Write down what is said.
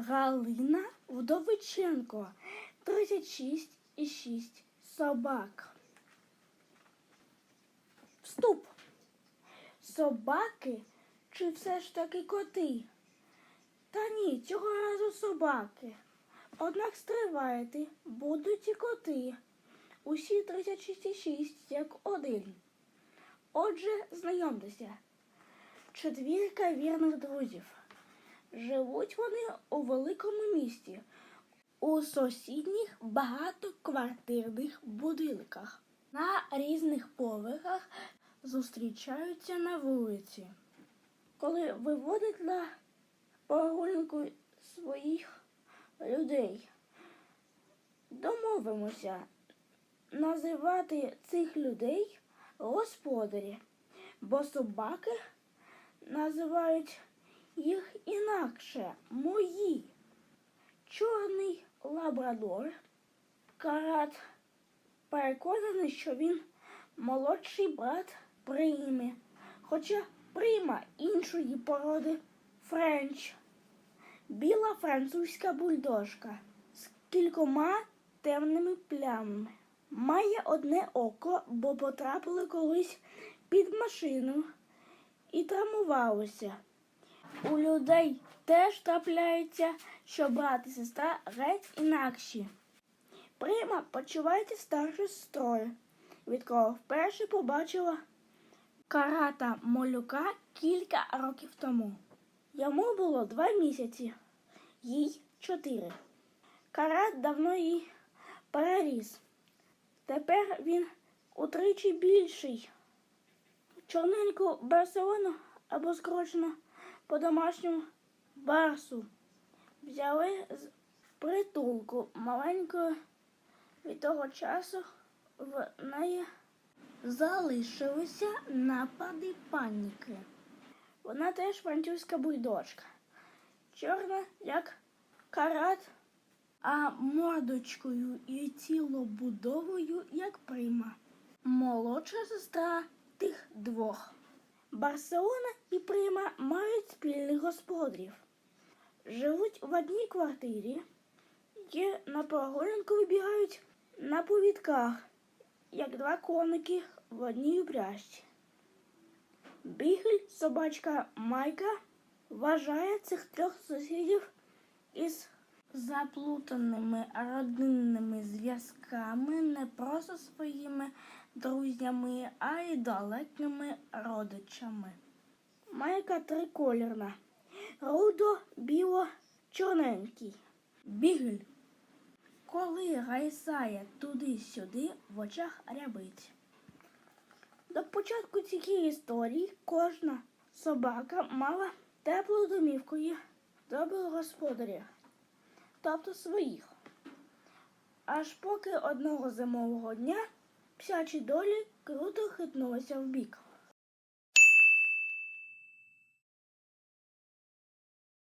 Галина Вдовиченко, 36,6 собак. Вступ. Собаки чи все ж таки коти? Та ні, цього разу собаки. Однак стривайте, будуть і коти. Усі 36,6 як один. Отже, знайомтеся. Четвірка вірних друзів. Живуть вони у великому місті, у сусідніх багатоквартирних будинках. На різних поверхах зустрічаються на вулиці. Коли виводять на прогулянку своїх людей, домовимося називати цих людей господарі, бо собаки називають їх інакше мої. Чорний лабрадор. Карат переконаний, що він молодший брат Прийми. Хоча прима іншої породи Френч. Біла французька бульдожка з кількома темними плямами. Має одне око, бо потрапили колись під машину і травмувалося. У людей теж трапляється, що брат і сестра геть інакші. Прима почувається старшою сестрою, від кого вперше побачила карата молюка кілька років тому. Йому було два місяці, їй чотири. Карат давно її переріс. Тепер він утричі більший. Чорненьку Барселону або скорочено по-домашньому барсу. Взяли з притулку маленькою від того часу в неї залишилися напади паніки. Вона теж французька бульдожка. Чорна, як карат, а мордочкою і цілобудовою, як прима. Молодша сестра тих двох. Барселона і Прима мають спільних господарів. Живуть в одній квартирі і на прогулянку вибігають на повідках, як два коники в одній упряжці. Бігель, собачка Майка, вважає цих трьох сусідів із заплутаними родинними зв'язками не просто своїми друзями, а й далекими родичами. Майка триколірна, рудо, біло, чорненький. Бігель. Коли гайсає туди-сюди, в очах рябить. До початку цієї історії кожна собака мала теплу домівку і доброго господаря, тобто своїх. Аж поки одного зимового дня псячі долі круто хитнулися вбік.